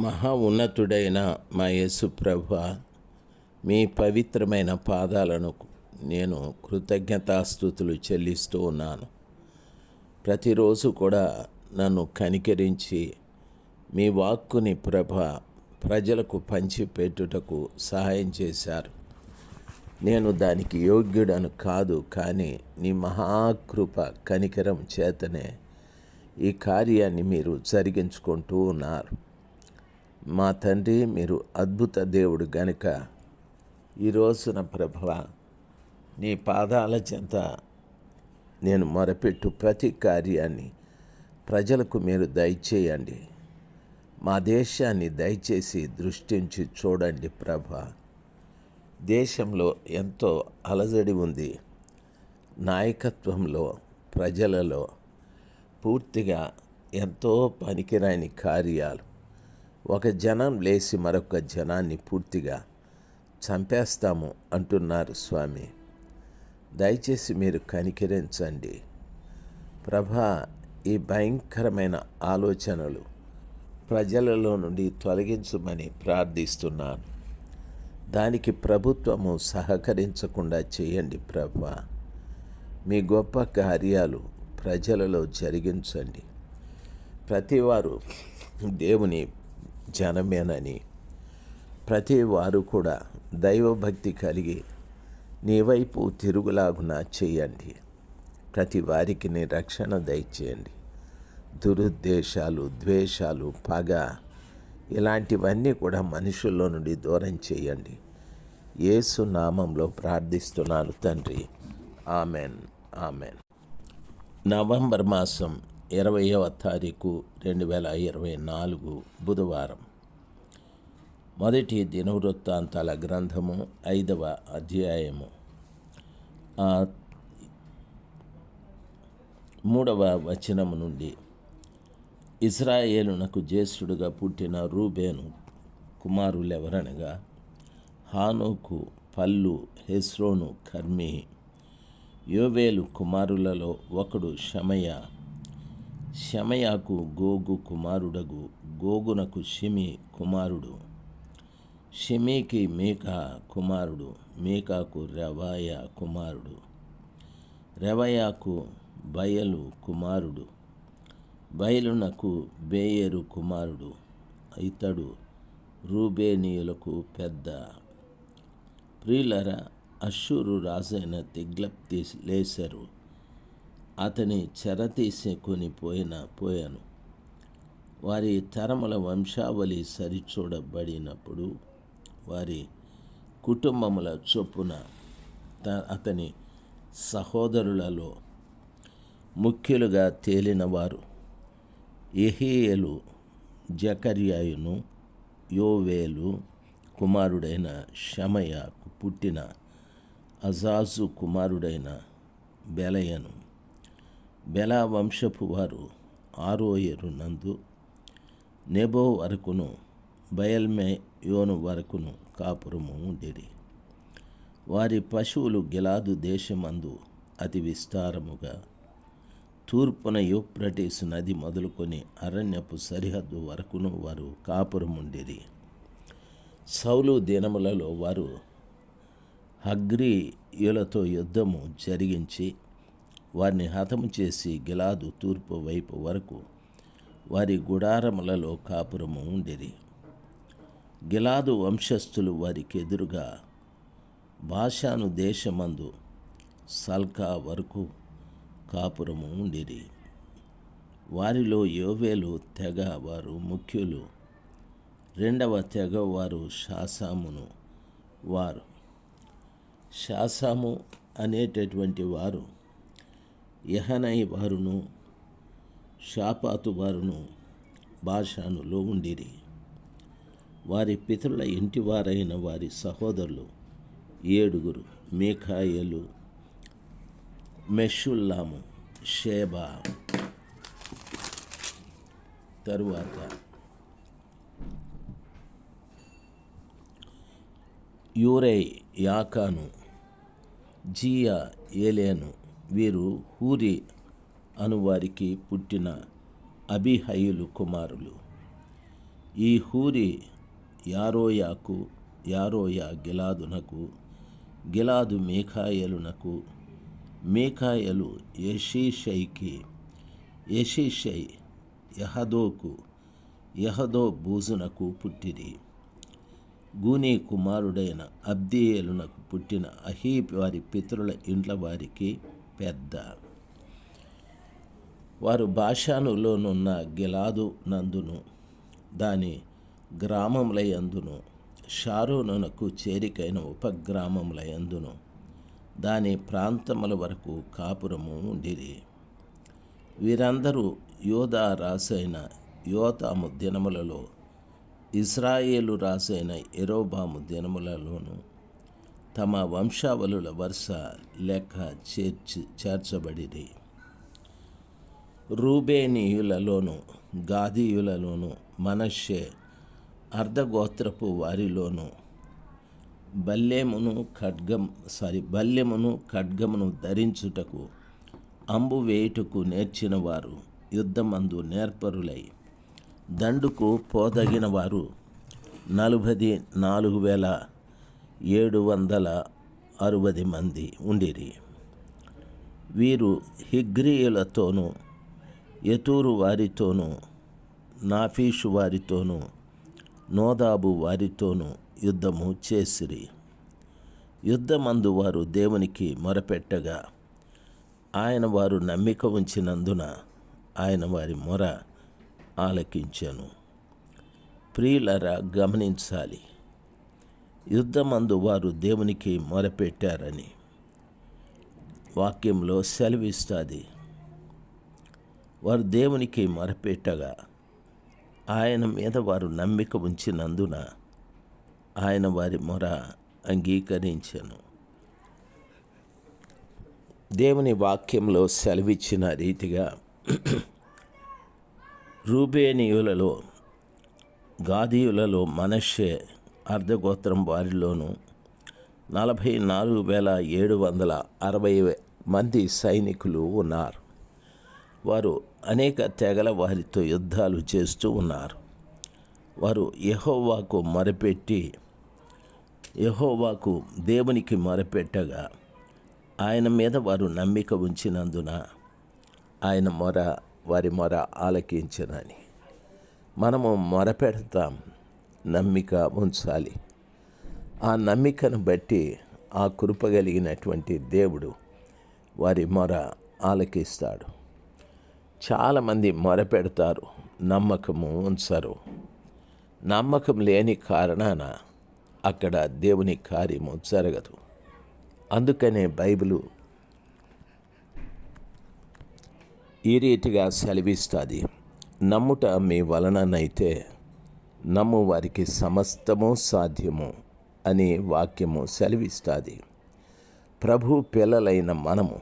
మహా ఉన్నతుడైన మా యేసు మీ పవిత్రమైన పాదాలను నేను కృతజ్ఞతాస్థుతులు చెల్లిస్తూ ఉన్నాను. ప్రతిరోజు కూడా నన్ను కనికరించి మీ వాక్కుని ప్రభ ప్రజలకు పంచిపెట్టుటకు సహాయం చేశారు. నేను దానికి యోగ్యుడను కాదు కానీ నీ మహాకృప కనికరం చేతనే ఈ కార్యాన్ని మీరు జరిగించుకుంటూ ఉన్నారు. మా తండ్రి మీరు అద్భుత దేవుడు గనుక ఈ రోజున ప్రభ నీ పాదాల చెంత నేను మొరపెట్టు ప్రతి కార్యాన్ని ప్రజలకు మీరు దయచేయండి. మా దేశాన్ని దయచేసి దృష్టించి చూడండి ప్రభ. దేశంలో ఎంతో అలజడి ఉంది. నాయకత్వంలో ప్రజలలో పూర్తిగా ఎంతో పనికిరాని కార్యాలు. ఒక జనం లేచి మరొక జనాన్ని పూర్తిగా చంపేస్తాము అంటున్నారు స్వామి. దయచేసి మీరు కనికరించండి. ప్రభా ఈ భయంకరమైన ఆలోచనలు ప్రజలలో నుండి తొలగించమని ప్రార్థిస్తున్నాను. దానికి ప్రభుత్వము సహకరించకుండా చేయండి ప్రభా. మీ గొప్ప కార్యాలు ప్రజలలో జరిగించండి. ప్రతివారు దేవుని జనమేనని. ప్రతి వారు కూడా దైవభక్తి కలిగి నీ వైపు తిరుగులాగున చేయండి. ప్రతి వారికి నీ రక్షణ దయచేయండి. దురుద్దేశాలు ద్వేషాలు పగ ఇలాంటివన్నీ కూడా మనుషుల్లో నుండి దూరం చేయండి. యేసు నామంలో ప్రార్థిస్తున్నాను తండ్రి. ఆమెన్. ఆమెన్. నవంబర్ మాసం ఇరవయవ తారీఖు రెండు వేల ఇరవై నాలుగు బుధవారం. మొదటి దినవృత్తాంతాల గ్రంథము ఐదవ అధ్యాయము. ఆ మూడవ వచనము నుండి ఇజ్రాయేలునకు జ్యేష్ఠుడుగా పుట్టిన రూబేను కుమారులెవరనగా హానోకు పల్లు హెస్రోను కర్మి యోవేలు కుమారులలో ఒకడు షమయ శమయాకు గోగు కుమారుడగు గోగునకు షిమి కుమారుడు. షిమీకి మేక కుమారుడు మేకాకు రవాయ కుమారుడు. రవయాకు బయలు కుమారుడు బయలునకు బేయరు కుమారుడు. ఇతడు రూబేనీయులకు పెద్ద. ప్రియులర అశ్షూరు రాజైన తిగ్లప్తి లేసరు అతని చెర తీసుకొని పోయిన పోయాను. వారి తరముల వంశావళి సరిచూడబడినప్పుడు వారి కుటుంబముల చొప్పున త- అతని సహోదరులలో ముఖ్యులుగా తేలినవారు ఎహియేలు జకర్యాయును యోవేలు కుమారుడైన షమయకు పుట్టిన అజాజు కుమారుడైన బెలయను. బెలా వంశపు వారు ఆరోయరు నందు నెబో వరకును బయల్మే యోను వరకును కాపురము ఉండేది వారి పశువులు గిలాదు దేశమందు అతి విస్తారముగా. తూర్పున యూప్రటీస్ నది మొదలుకొని అరణ్యపు సరిహద్దు వరకును వారు కాపురముండిరి సౌలు దినములలో వారు హగ్రీయులతో యుద్ధము జరిగించి వారిని హతము చేసి గిలాదు తూర్పు వైపు వరకు వారి గుడారములలో కాపురము ఉండిరి. గిలాదు వంశస్థులు వారికి ఎదురుగా భాషాను దేశమందు సల్కా వరకు కాపురము ఉండిరి. వారిలో యోవేలు తెగ వారు ముఖ్యులు. రెండవ తెగ వారు షాసామును వారు. షాసాము అనేటటువంటి వారు యహనై వారును షాపాతు వారును భాషానులో ఉండిరి. వారి పితరుల ఇంటివారైన వారి సహోదరులు ఏడుగురు మేఘాయలు మెషుల్లాము షేబా. తరువాత యూరై యాకాను జియా ఏలేను వీరు హూరి అనువారికి పుట్టిన అభిహయులు కుమారులు. ఈ హూరి యారోయాకు యారోయా గిలాదునకు గిలాదు మేఘాయలునకు మేఘాయలు యషీషైకి యషీషై యహదోకు యహదో బూజునకు పుట్టిరి. గూనీ కుమారుడైన అబ్దియేలునకు పుట్టిన అహీబ్ వారి పితరుల ఇండ్ల వారికి పెద్ద. వారు భాషానులోనున్న గిలాదు నందును దాని గ్రామములయందును షారోనునకు చేరికైన ఉపగ్రామములయందును దాని ప్రాంతముల వరకు కాపురము ఉండిరి. వీరందరూ యోధా రాసైన యోతాము దినములలో ఇస్రాయేలు రాసైన ఎరోబాము దినములలోనూ తమ వంశావళుల వరుస లెక్క చేర్చి చేర్చబడిరి. రూబేనీయులలోను గాదీయులలోను మనషే అర్ధగోత్రపు వారిలోను బల్లేమును ఖడ్గం సారీ బల్యమును ఖడ్గమును ధరించుటకు అంబు వేయుటకు నేర్చిన వారు యుద్ధమందు నేర్పరులై. దండుకు పోదగిన వారు నలభై నాలుగు వేల ఏడు వందల అరవది మంది ఉండిరి. వీరు హిగ్రీయులతోనూ యతూరు వారితోనూ నాఫీషు వారితోనూ నోదాబు వారితోనూ యుద్ధము చేసిరి. యుద్ధమందు వారు దేవునికి మొరపెట్టగా ఆయన వారు నమ్మిక ఉంచినందున ఆయన వారి మొర ఆలకించాను. ప్రియులరా గమనించాలి. యుద్ధమందు వారు దేవునికి మొరపెట్టారని వాక్యంలో సెలవిస్తుంది. వారు దేవునికి మొరపెట్టగా ఆయన మీద వారు నమ్మిక ఉంచినందున ఆయన వారి మొర అంగీకరించను. దేవుని వాక్యంలో సెలవిచ్చిన రీతిగా రూబేనియులలో గాదీయులలో మనషే అర్ధగోత్రం వారిలోనూ నలభై నాలుగు వేల ఏడు వందల అరవై మంది సైనికులు ఉన్నారు. వారు అనేక తెగల వారితో యుద్ధాలు చేస్తూ ఉన్నారు. వారు యహోవాకు మొరపెట్టి యహోవాకు దేవునికి మొరపెట్టగా ఆయన మీద వారు నమ్మిక ఉంచినందున ఆయన మొర వారి మొర ఆలకించనని. మనము మొరపెడతాం. నమ్మిక ఉంచాలి. ఆ నమ్మికను బట్టి ఆ కృపగలిగినటువంటి దేవుడు వారి మొర ఆలకిస్తాడు. చాలామంది మొరపెడతారు నమ్మకము ఉంచరు. నమ్మకం లేని కారణాన అక్కడ దేవుని కార్యము జరగదు. అందుకనే బైబిలు ఈ రీతిగా సెలవిస్తుంది. నమ్ముట మీ వలననైతే నమ్ము వారికి సమస్తము సాధ్యము అని వాక్యము సెలవిస్తుంది. ప్రభు పిల్లలైన మనము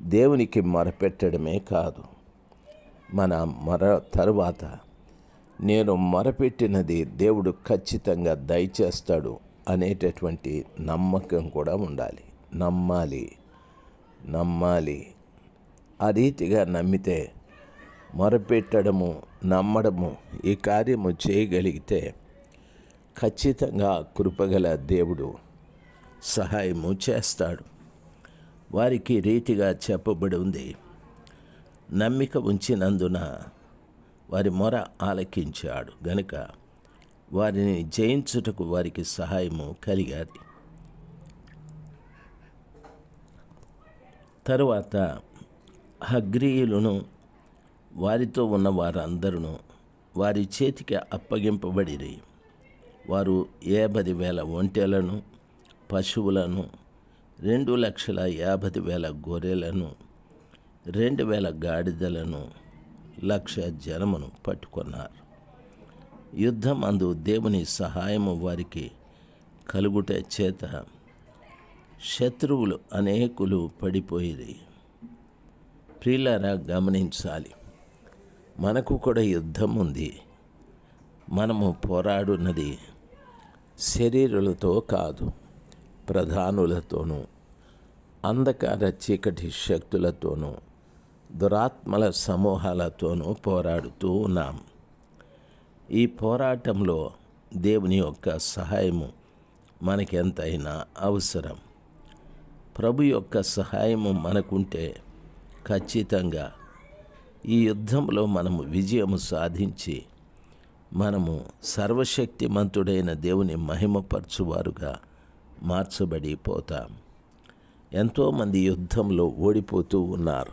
దేవునికి మొరపెట్టడమే కాదు. మన మొర తరువాత నేను మొరపెట్టినది దేవుడు ఖచ్చితంగా దయచేస్తాడు అనేటటువంటి నమ్మకం కూడా ఉండాలి. నమ్మాలి. నమ్మాలి. ఆ రీతిగా నమ్మితే మొరపెట్టడము నమ్మడము ఈ కార్యము చేయగలిగితే ఖచ్చితంగా కృపగల దేవుడు సహాయము చేస్తాడు. వారికి రీతిగా చెప్పబడి ఉంది. నమ్మిక ఉంచినందున వారి మొర ఆలకించాడు. గనుక వారిని జయించుటకు వారికి సహాయము కలిగాది తరువాత హగ్రీయులను వారితో ఉన్న వారందరూ వారి చేతికి అప్పగింపబడిరి. వారు యాభై వేల ఒంటెలను పశువులను రెండు లక్షల యాభై వేల గొర్రెలను రెండు వేల గాడిదలను లక్ష జనమును పట్టుకున్నారు. యుద్ధం అందు దేవుని సహాయము వారికి కలుగుట చేత శత్రువులు అనేకులు పడిపోయి ప్రియులారా గమనించాలి. మనకు కూడా యుద్ధం ఉంది. మనము పోరాడున్నది శరీరులతో కాదు ప్రధానులతోనూ అంధకార చీకటి శక్తులతోనూ దురాత్మల సమూహాలతోనూ పోరాడుతూ ఉన్నాం. ఈ పోరాటంలో దేవుని యొక్క సహాయము మనకెంతైనా అవసరం. ప్రభు యొక్క సహాయము మనకుంటే ఖచ్చితంగా ఈ యుద్ధంలో మనము విజయము సాధించి మనము సర్వశక్తిమంతుడైన దేవుని మహిమపరచువారుగా మార్చబడి పోతాం. ఎంతోమంది యుద్ధంలో ఓడిపోతూ ఉన్నారు.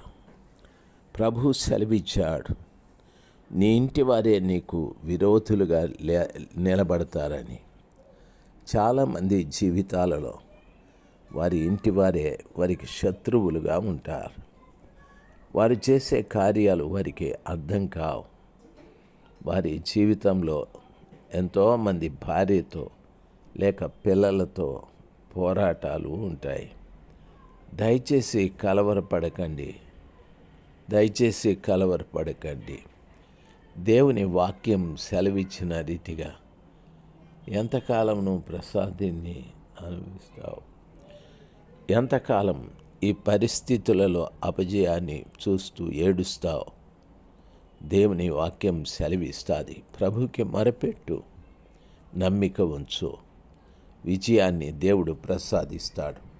ప్రభు సెలవిచ్చాడు. నీ ఇంటి వారే నీకు విరోధులుగా లే నిలబడతారని. చాలామంది జీవితాలలో వారి ఇంటి వారే వారికి శత్రువులుగా ఉంటారు. వారు చేసే కార్యాలు వారికి అర్థం కావు. వారి జీవితంలో ఎంతోమంది భార్యతో లేక పిల్లలతో పోరాటాలు ఉంటాయి. దయచేసి కలవరపడకండి. దయచేసి కలవరపడకండి. దేవుని వాక్యం సెలవిచ్చిన రీతిగా ఎంతకాలం నువ్వు ప్రసాదిని అనుభవిస్తావు? ఎంతకాలం ఈ పరిస్థితులలో అపజయాన్ని చూస్తూ ఏడుస్తావు. దేవుని వాక్యం సెలవిస్తుంది. ప్రభుకి మరపెట్టు నమ్మిక ఉంచు. విజయాన్ని దేవుడు ప్రసాదిస్తాడు.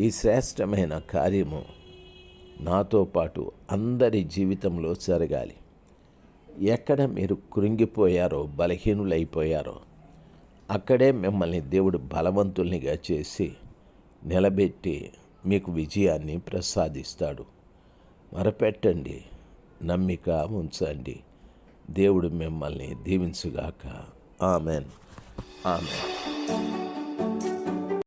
ఈ శ్రేష్టమైన కార్యము నాతో పాటు అందరి జీవితంలో జరగాలి. ఎక్కడ మీరు కృంగిపోయారో బలహీనులైపోయారో అక్కడే మిమ్మల్ని దేవుడు బలవంతుల్నిగా చేసి నిలబెట్టి మీకు విజయాన్ని ప్రసాదిస్తాడు. మరపెట్టండి నమ్మిక ఉంచండి. దేవుడు మిమ్మల్ని దీవించుగాక. ఆమెన్. ఆమెన్.